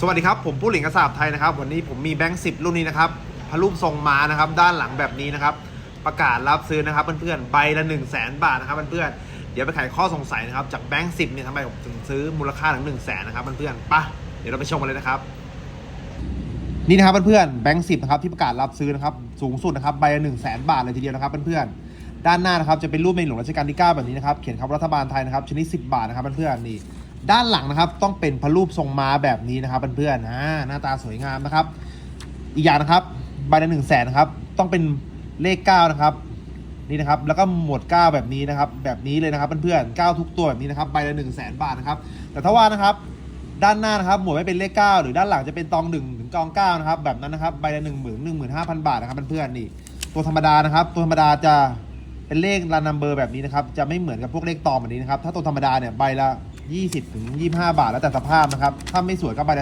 สวัสดีครับ ผมผู้หลิงกระสาบไทยนะครับ วันนี้ผมมีแบงค์สิบรุ่นนี้นะครับพระรูปทรงม้านะครับ ด้านหลังแบบนี้นะครับ ประกาศรับซื้อนะครับเพื่อนๆใบละ1 0 0 0 0แบาทนะครับเพื่อนๆเดี๋ยวไปไขข้อสงสัยนะครับ จากแบงค์สิบเนี่ยทำไมผมถึงซื้อมูลค่าถึง1 0 0 0 0แสนนะครับเพื่อนๆปะเดี๋ยวเราไปชมกันเลยนะครับ นี่นะครับเพื่อนๆแบงค์สิบนะครับที่ประกาศรับซื้อนะครับสูงสุดนะครับใบละหนึ่งแสนบาทเลยทีเดียวนะครับเพื่อนๆด้านหน้านะครับจะเป็นรูปในหลวงรัชกาลที่9แบบนี้นะครับเขียนคำรัฐบาลไทยนะครับชนิด 10 บาทนะครับเพื่อนๆนี่ ด้านหลังนะครับ ต้องเป็นพระรูปทรงม้าแบบนี้นะครับเพื่อนๆอ่าหน้าตาสวยงามนะครับ อีกอย่างนะครับใบละหนึ่งแสนนะครับ ต้องเป็นเลข9นะครับ นี่นะครับ แล้วก็หมวด9แบบนี้นะครับ แบบนี้เลยนะครับเพื่อนๆ9ทุกตัวแบบนี้นะครับใบละ1 0 0 0 0แสนบาทนะครับ แต่ถ้าว่านะครับด้านหน้านะครับหมวดไม่เป็นเลข 9 หรือด้านหลังจะเป็นตอง1ถึงกอง9นะครับแบบนั้นนะครับใบละ1 0 0 0 0 1 5 0 0 0 บาทนะครับเพื่อนๆนี่ ตัวธรรมดานะครับ ตัวธรรมดาจะเป็นเลขรันนัมเบอร์แบบนี้นะครับ จะไม่เหมือนกับพวกเลขตองแบบนี้นะครับ ถ้าตัวธรรมดาเนี่ยใบละ 20ถึง25 บาทแล้วแต่สภาพนะครับ ถ้าไม่สวยก็ใบละ